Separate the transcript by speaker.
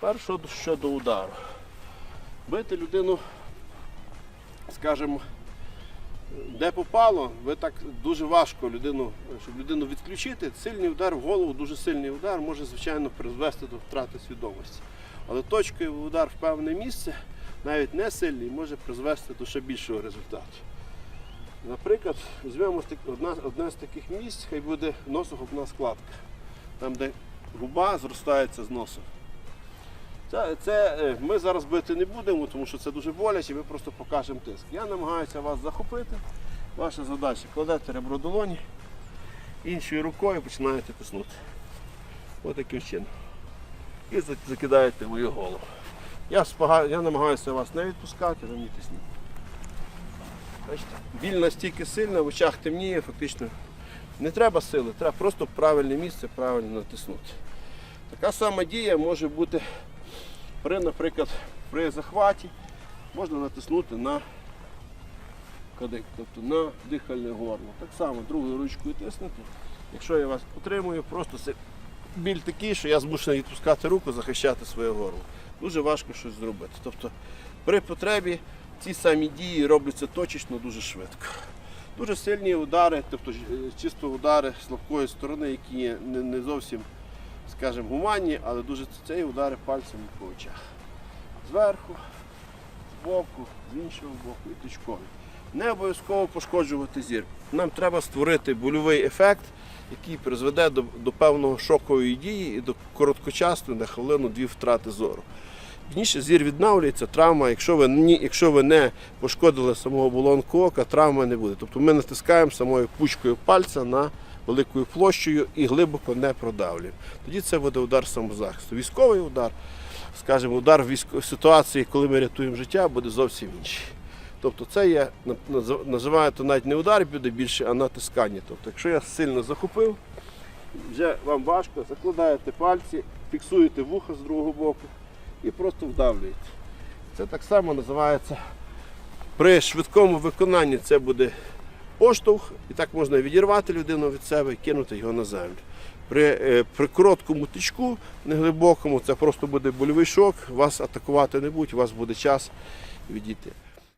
Speaker 1: Тепер щодо, удару. Бити людину, скажімо, де попало, ви так дуже важко людину, щоб людину відключити. Сильний удар в голову, дуже сильний удар може, звичайно, призвести до втрати свідомості. Але точковий удар в певне місце, навіть не сильний, може призвести до ще більшого результату. Наприклад, візьмемо одне з таких місць, хай буде носогубна складка, там, де губа зростається з носом. Це, це ми зараз бити не будемо, тому що це дуже боляче, ми просто покажемо тиск. Я намагаюся вас захопити. Ваша задача кладете ребро долоні, іншою рукою починаєте тиснути. Ось таким чином. І закидаєте мою голову. Я, спага- я намагаюся вас не відпускати, ви мені тисніть. Бачите? Біль настільки сильна, в очах темніє, фактично не треба сили, треба просто правильне місце правильно натиснути. Така сама дія може бути при, наприклад, при захваті можна натиснути на кадик, тобто на дихальне горло. Так само другою ручкою тиснути. Якщо я вас утримую, просто си- біль такий, що я змушений відпускати руку, захищати своє горло. Дуже важко щось зробити. Тобто при потребі ці самі дії робляться точечно дуже швидко. Дуже сильні удари, тобто е, чисто удари слабкої сторони, які не зовсім, скажімо, гуманні, але дуже цей удари пальцем по очах. Зверху, збоку, з іншого боку і точкові. Не обов'язково пошкоджувати зір. Нам треба створити больовий ефект, який призведе до, до певного шокової дії і до короткочасної на хвилину-дві втрати зору. Пізніше зір відновлюється, травма, якщо ви, ні, якщо ви не пошкодили самого оболонку ока, травми не буде. Тобто ми натискаємо самою пучкою пальця на великою площею і глибоко не продавлюємо. Тоді це буде удар самозахисту. Військовий удар, скажімо, удар в ситуації, коли ми рятуємо життя, буде зовсім інший. Тобто це є, називаю то навіть не удар буде більше, а натискання. Тобто, якщо я сильно захопив, вже вам важко, закладаєте пальці, фіксуєте вухо з другого боку і просто вдавлюєте. Це так само називається при швидкому виконанні це буде поштовх, і так можна відірвати людину від себе і кинути його на землю. При, е, при короткому тичку, неглибокому, це просто буде больовий шок, вас атакувати не будуть, у вас буде час відійти.